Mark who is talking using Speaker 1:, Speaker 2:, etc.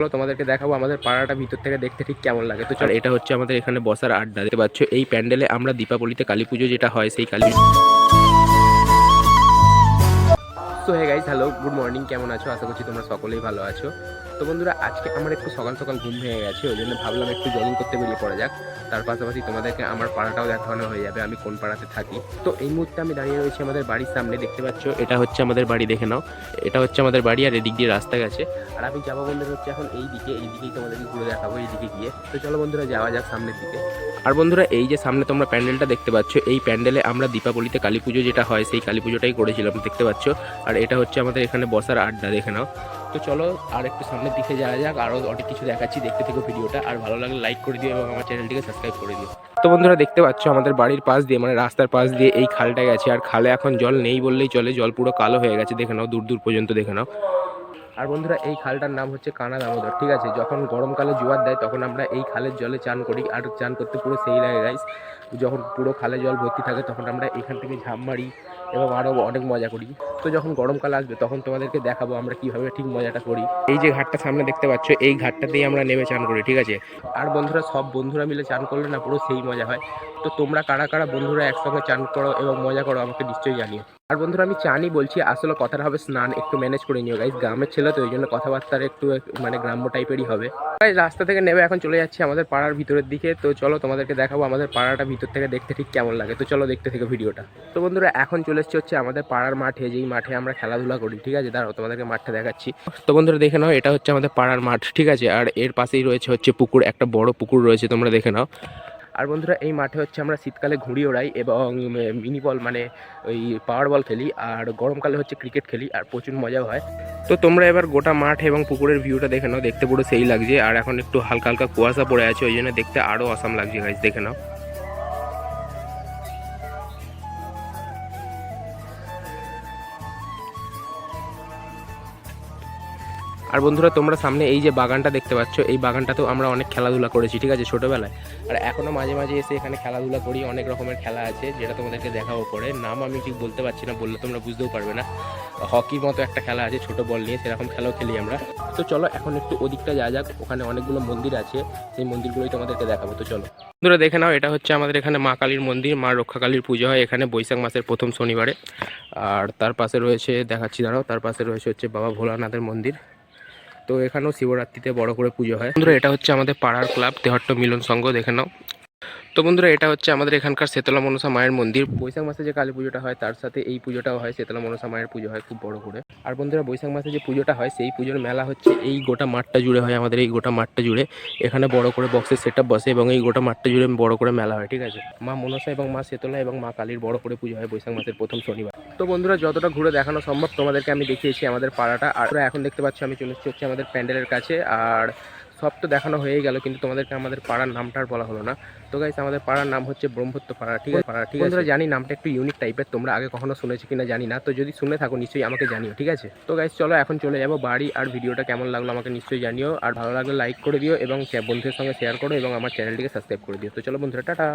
Speaker 1: চলো তোমাদেরকে দেখাবো আমাদের পাড়াটা ভিতর থেকে দেখতে ঠিক কেমন লাগে। তো চলো এটা হচ্ছে আমাদের এখানে বসার আড্ডা। দেখতে পাচ্ছ এই প্যান্ডেলে আমরা দীপাবলিতে কালী পুজো যেটা হয়, সেই Kali so hey guys hello good morning কেমন আছো? আশা করছি তোমরা সকলেই ভালো আছো। তো বন্ধুরা, আজকে আমার একটু সকাল সকাল ঘুম ভেঙে গেছে, ওই জন্য ভাবলাম একটু জগিং করতে বেরিয়ে পড়া যাক। তার পাশাপাশি তোমাদেরকে আমার পাড়াটাও দেখানো হয়ে যাবে, আমি কোন পাড়াতে থাকি। তো এই মুহূর্তে আমি দাঁড়িয়ে রয়েছি আমাদের বাড়ির সামনে, দেখতে পাচ্ছ, এটা হচ্ছে আমাদের বাড়ি, দেখে নাও। এটা হচ্ছে আমাদের বাড়ি, আর এদিক দিয়ে রাস্তা গেছে। আর আমি যাব বন্ধুরা হচ্ছে এখন এই দিকে, এই দিকেই তোমাদেরকে ঘুরে দেখাবো, এই দিকে গিয়ে। তো চলো বন্ধুরা, যাওয়া যাক সামনের দিকে। আর বন্ধুরা, এই যে সামনে তোমরা প্যান্ডেলটা দেখতে পাচ্ছ, এই প্যান্ডেলে আমরা দীপাবলিতে কালী পুজো যেটা হয়, সেই কালী পুজোটাই করেছিলাম, দেখতে পাচ্ছ। আর এটা হচ্ছে আমাদের এখানে বসার আড্ডা, দেখে নাও। তো চলো আর একটু সামনের দিকে যাওয়া যাক আরও অনেক কিছু দেখাচ্ছি, দেখতে থেকো ভিডিওটা, আর ভালো লাগলে লাইক করে দিও এবং আমার চ্যানেলটিকে সাবস্ক্রাইব করে দিও। তো বন্ধুরা দেখতে পাচ্ছ আমাদের বাড়ির পাশ দিয়ে মানে রাস্তার পাশ দিয়ে এই খালটা গেছে, আর খালে এখন জল নেই বললেই চলে, জল পুরো কালো হয়ে গেছে, দেখে নাও, দূর দূর পর্যন্ত দেখে নাও। আর বন্ধুরা এই খালটার নাম হচ্ছে কানা দামোদর, ঠিক আছে? যখন গরমকালে জোয়ার দেয় তখন আমরা এই খালের জলে চান করি, আর চান করতে পুরো সেই লাগে গাইস যখন পুরো খালে জল ভর্তি থাকে তখন আমরা এখান থেকে ঝাঁপ মারি এবং আরও অনেক মজা করি। তো যখন গরমকাল আসবে, তখন তোমাদেরকে দেখাবো আমরা কীভাবে ঠিক মজাটা করি। এই যে ঘাটটা সামনে দেখতে পাচ্ছ, এই ঘাটটাতেই আমরা নেমে চান করি, ঠিক আছে? আর বন্ধুরা, সব বন্ধুরা মিলে চান করলে না পুরো সেই মজা হয়। তো তোমরা কারা কারা বন্ধুরা একসঙ্গে চান করো এবং মজা করো আমাকে নিশ্চয়ই জানিও। আর বন্ধুরা আমি চানই বলছি, আসলে কথাটা হবে স্নান, একটু ম্যানেজ করে নিও গাইজ গ্রামের ছেলে তো ওই জন্য কথাবার্তার একটু মানে গ্রাম্য টাইপেরই হবে। তাই রাস্তা থেকে নেমে এখন চলে যাচ্ছি আমাদের পাড়ার ভিতরের দিকে। তো চলো তোমাদেরকে দেখাবো আমাদের পাড়াটা ভিতর থেকে দেখতে ঠিক কেমন লাগে। তো চলো দেখতে থেকে ভিডিওটা। তো বন্ধুরা, এখন চলে এসছে হচ্ছে আমাদের পাড়ার মাঠে। যেই মাঠে আমরা খেলাধুলা করি, ঠিক আছে? দাঁড়াও, তোমাদেরকে মাঠটা দেখাচ্ছি। তো বন্ধুরা, দেখে নাও, এটা হচ্ছে আমাদের পাড়ার মাঠ, ঠিক আছে? আর এর পাশেই রয়েছে হচ্ছে পুকুর, একটা বড় পুকুর রয়েছে, তোমরা দেখে নাও। আর বন্ধুরা, এই মাঠে হচ্ছে আমরা শীতকালে ঘুড়ি ওড়াই এবং মিনি বল মানে ওই পাওয়ার বল খেলি আর গরমকালে হচ্ছে ক্রিকেট খেলি আর প্রচুর মজাও হয়। তো তোমরা এবার গোটা মাঠ এবং পুকুরের ভিউটা দেখে নাও, দেখতে পুরো সেই লাগছে। আর এখন একটু হালকা হালকা কুয়াশা পড়ে আছে, ওই জন্য দেখতে আরও অসাম লাগছে গাছ দেখে নাও। আর বন্ধুরা, তোমরা সামনে এই যে বাগানটা দেখতে পাচ্ছ, এই বাগানটাতেও আমরা অনেক খেলাধুলা করেছি, ঠিক আছে, ছোটোবেলায়। আর এখনও মাঝে মাঝে এসে এখানে খেলাধুলা করি, অনেক রকমের খেলা আছে, যেটা তোমাদেরকে দেখাবো পরে। নাম আমি ঠিক বলতে পারছি না, বললে তোমরা বুঝতেও পারবে না। হকির মতো একটা খেলা আছে, ছোট বল নিয়ে, সেরকম খেলাও খেলি আমরা। তো চলো, এখন একটু ওদিকটা যা যাক, ওখানে অনেকগুলো মন্দির আছে, সেই মন্দিরগুলোই তোমাদেরকে দেখাবো, তো চলো। বন্ধুরা, দেখে নাও, এটা হচ্ছে আমাদের এখানে মা কালীর মন্দির, মা রক্ষাকালীর পুজো হয় এখানে, বৈশাখ মাসের প্রথম শনিবারে। আর তার পাশে রয়েছে, দেখাচ্ছি, দাঁড়াও, তার পাশে রয়েছে হচ্ছে বাবা ভোলানাথের মন্দির। তো এখানেও শিবরাত্রিতে বড় করে পুজো হয়। বন্ধুরা, এটা হচ্ছে আমাদের পাড়ার ক্লাব তেহট্ট মিলন সংঘ, দেখে নাও। তো বন্ধুরা, এটা হচ্ছে আমাদের এখানকার শীতলা মনসা মায়ের মন্দির। বৈশাখ মাসে যে কালী পুজোটা হয়, তার সাথে এই পুজোটাও হয় শীতলা মনসা মায়ের পুজো হয়, খুব বড় করে। আর বন্ধুরা, বৈশাখ মাসে যে পুজোটা হয়, সেই পুজোর মেলা হচ্ছে এই গোটা মাঠটা জুড়ে হয়, আমাদের এই গোটা মাঠটা জুড়ে। এখানে বড় করে বক্সের সেট বসে এবং এই গোটা মাঠটা জুড়ে বড় করে মেলা হয়, ঠিক আছে? মা মনসা এবং মা শীতলা এবং মা কালীর বড় করে পুজো হয় বৈশাখ মাসের প্রথম শনিবার। তো বন্ধুরা, যতটা ঘুরে দেখানো সম্ভব, তোমাদেরকে আমি দেখিয়েছি আমাদের পাড়াটা। আর এখন দেখতে পাচ্ছ, আমি চলে এসেছি হচ্ছে আমাদের প্যান্ডেলের কাছে। আর সব তো দেখানো হয়ে গেল কিন্তু তোমাদেরকে আমাদের পাড়ার নামটার বলা হলো না। তো গাইস আমাদের পাড়ার নাম হচ্ছে ব্রহ্মত্ব পাড়া ঠিক আছে? পাড়া ঠিক আছে। জানি নামটা একটু ইউনিক টাইপের তোমরা আগে কখনো শুনেছো কিনা জানি না তো যদি শুনে থাকো নিশ্চয়ই আমাকে জানিও ঠিক আছে? তো গাইস চলো এখন চলে যাব বাড়ি আর ভিডিওটা কেমন লাগল আমাকে নিশ্চয়ই জানিও আর ভালো লাগলে লাইক করে দিও এবং বন্ধুদের সঙ্গে শেয়ার করো এবং আমার চ্যানেলটিকে সাবস্ক্রাইব করে দিও। তো চলো বন্ধুরা টাটা!